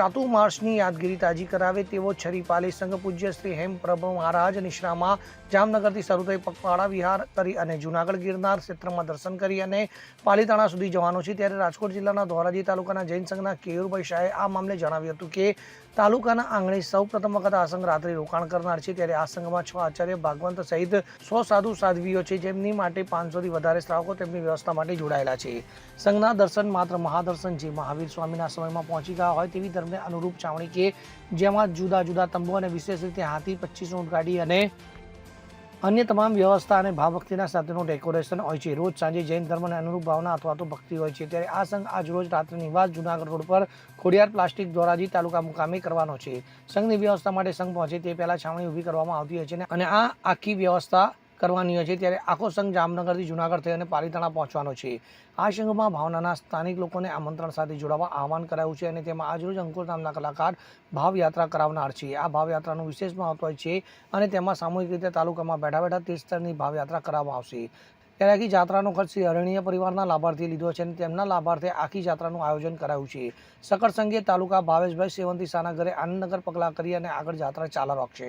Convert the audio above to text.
ચાતુર્માસની યાદગીરી તાજી કરાવે તેવો છરીપાલી સંઘ પૂજ્ય શ્રી હેમપ્રભુ મહારાજ નિશ્રામાં જામનગરથી શરૂ થઈ પગપાળા, વિહાર કરી અને જૂનાગઢ ગિરનાર ક્ષેત્રમાં દર્શન કરી અને પાલીતાણા સુધી જવાનું છે. ત્યારે રાજકોટ જિલ્લાના ધોરાજી તાલુકાના જૈન સંઘના કેયુરભાઈ શાહે આ મામલે જણાવ્યું હતું કે, તાલુકાના આંગણે સૌ પ્રથમ વખત આ સંઘ રાત્રે રોકાણ કરનાર છે. ત્યારે આ સંઘમાં છ આચાર્ય ભાગવંત સહિત સો સાધુ સાધ્વીઓ છે, જેમની માટે પાંચસોથી વધારે શ્રાવકો તેમની વ્યવસ્થા માટે જોડાયેલા છે. સંઘના દર્શન માત્ર મહાદર્શન જે મહાવીર સ્વામીના સમયમાં પહોંચી ગયા હોય તેવી ધર્મને અનુરૂપ છાવણી કે જેમાં જુદા જુદા તંબુ અને વિશેષ રીતે હાથી, પચીસ ઊંટ ગાડી અને અન્ય તમામ વ્યવસ્થા અને ભાવભક્તિના સાથેનું ડેકોરેશન હોય છે. રોજ સાંજે જૈન ધર્મને અનુરૂપ ભાવના અથવા તો ભક્તિ હોય છે. ત્યારે આ સંઘ આજ રોજ રાત્રે નિવાસ જુનાગઢ રોડ પર ખોડિયાર પ્લાસ્ટિક ધોરાજી તાલુકા મુકામે કરવાનો છે. સંઘની વ્યવસ્થા માટે સંઘ પહોંચે તે પહેલાં છાવણી ઊભી કરવામાં આવતી હોય છે અને આ આખી વ્યવસ્થા કરવાની હોય છે ત્યારે આખો સંઘ જામનગરથી જુનાગઢ થઈ અને પાલીતાણા પહોંચવાનો છે. આ સંઘમાં ભાવનાના સ્થાનિક લોકોને આમંત્રણ સાથે જોડાવા આહવાન કરાયું છે અને તેમાં આજરોજ અંકુર નામના કલાકાર ભાવયાત્રા કરાવનાર છે. આ ભાવયાત્રાનું વિશેષ મહત્વ છે અને તેમાં સામૂહિક રીતે તાલુકામાં બેઠા બેઠા તે સ્તરની ભાવયાત્રા કરવામાં આવશે. ત્યારે આખી જાત્રાનો ખર્ચ શ્રી અરણીય પરિવારના લાભાર્થી લીધો છે અને તેમના લાભાર્થે આખી જાત્રાનું આયોજન કરાયું છે. સકળ સંઘે તાલુકા ભાવેશભાઈ સેવંતી સાના ઘરે આનંદનગર પગલાં કરી અને આગળ જાત્રા ચાલુ રાખશે